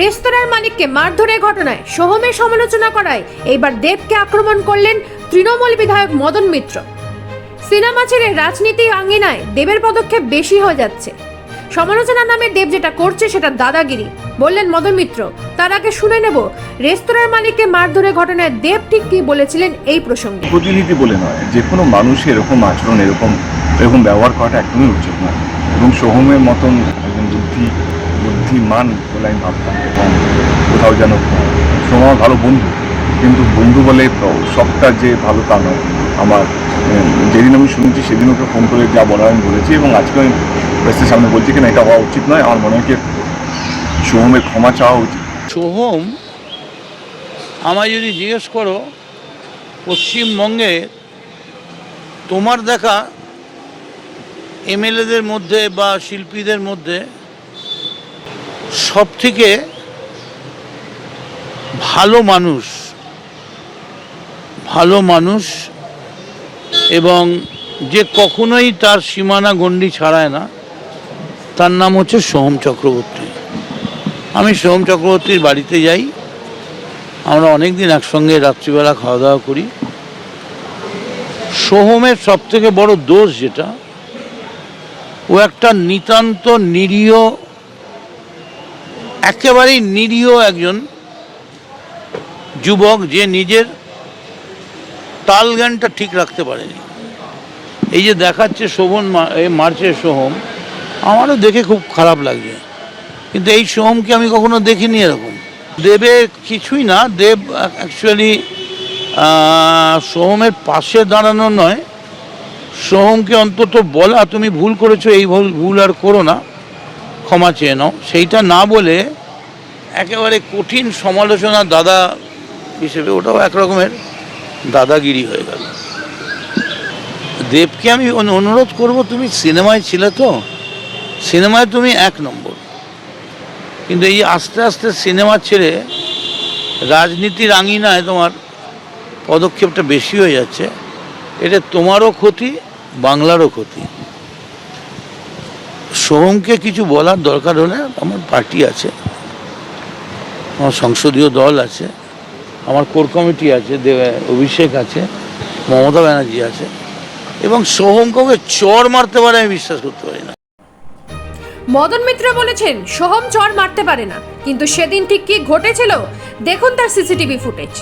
রেস্তোরাঁর মালিককে মারধরের ঘটনায় সোহমের সমালোচনা করায় এইবার দেবকে আক্রমণ করলেন তৃণমূল বিধায়ক মদন মিত্র। সিনেমা ছেড়ে রাজনীতি আঙ্গিনায় দেবের পদক্ষেপ বেশি হয়ে যাচ্ছে। সমালোচনা নামে দেব যেটা করছে সেটা দাদাগিরি। বললেন, মদন মিত্র, তার আগে শুনে নেব, রেস্তোরাঁর মালিককে মারধরের ঘটনায় দেব ঠিক কি বলেছিলেন এই প্রসঙ্গে? প্রতিনিধি বলে নয়, যে কোনো মানুষ এরকম আচরণ, এরকম এরকম ব্যবহার করাটা একদমই উচিত নয়। এবং সোহমের মতন একজন বুদ্ধি বুদ্ধিমান বলে আমি ভাবতাম? এবং কোথাও যেন আমার ভালো বন্ধু। কিন্তু বন্ধু বলে সবটা যে ভালো তা নয়। আমার যেদিন আমি শুনেছি সেদিন ওকে ফোন করে যা বলার আমি বলেছি এবং আজকে আমি প্রেসের সামনে বলছি কিনা এটা হওয়া উচিত নয়। আমার মনে হয় কি সোহমের ক্ষমা চাওয়া উচিত। সোহম, আমায় যদি জিজ্ঞেস করো, পশ্চিমবঙ্গে তোমার দেখা এমএলএদের মধ্যে বা শিল্পীদের মধ্যে সব থেকে ভালো মানুষ ভালো মানুষ এবং যে কখনোই তার সীমানা গণ্ডি ছাড়ায় না, তার নাম হচ্ছে সোহম চক্রবর্তী। আমি সোহম চক্রবর্তীর বাড়িতে যাই, আমরা অনেক দিন একসঙ্গে রাত্রিবেলা খাওয়া দাওয়া করি। সোহমের সব থেকে বড় দোষ যেটা, ও একটা নিতান্ত নিরীহ একেবারেই নিরীহ একজন যুবক যে নিজের তাল গানটা ঠিক রাখতে পারেনি। এই যে দেখাচ্ছে শোভন মা- এই মার্চের সোহম, আমারও দেখে খুব খারাপ লাগছে। কিন্তু এই সোহমকে আমি কখনো দেখিনি এরকম। দেবে কিছুই না, দেব অ্যাকচুয়ালি সোহমের পাশে দাঁড়ানো নয়। সোহমকে অন্তত বলা, তুমি ভুল করেছ, এই ভুল ভুল আর করো না। ক্ষমা চেয়ে নাও। সেইটা না বলে একেবারে কঠিন সমালোচনা দাদা হিসেবে ওটাও এক রকমের দাদাগিরি হয়ে গেল। দেবকে আমি অনু- অনুরোধ করব, তুমি সিনেমায় ছিলে তো? সিনেমায় তুমি এক নম্বর। কিন্তু এই আস্তে আস্তে সিনেমা ছেড়ে রাজনীতির আঙিনায় তোমার পদক্ষেপটা বেশি হয়ে যাচ্ছে। এটা তোমারও ক্ষতি, বাংলারও ক্ষতি। সোহমকে কিছু বলার দরকার হলে আমার পার্টি আছে, আমার সংসদীয় দল আছে, আমার কোর কমিটি আছে অভিষেক আছে, মমতা ব্যানার্জি আছে, এবং সোহমকে চর মারতে পারে আমি বিশ্বাস করতে পারি না। মদন মিত্র বলেছেন সোহম চর মারতে পারে না, কিন্তু সেদিন ঠিক কি ঘটেছিল? দেখুন তার সিসিটিভি ফুটেজ।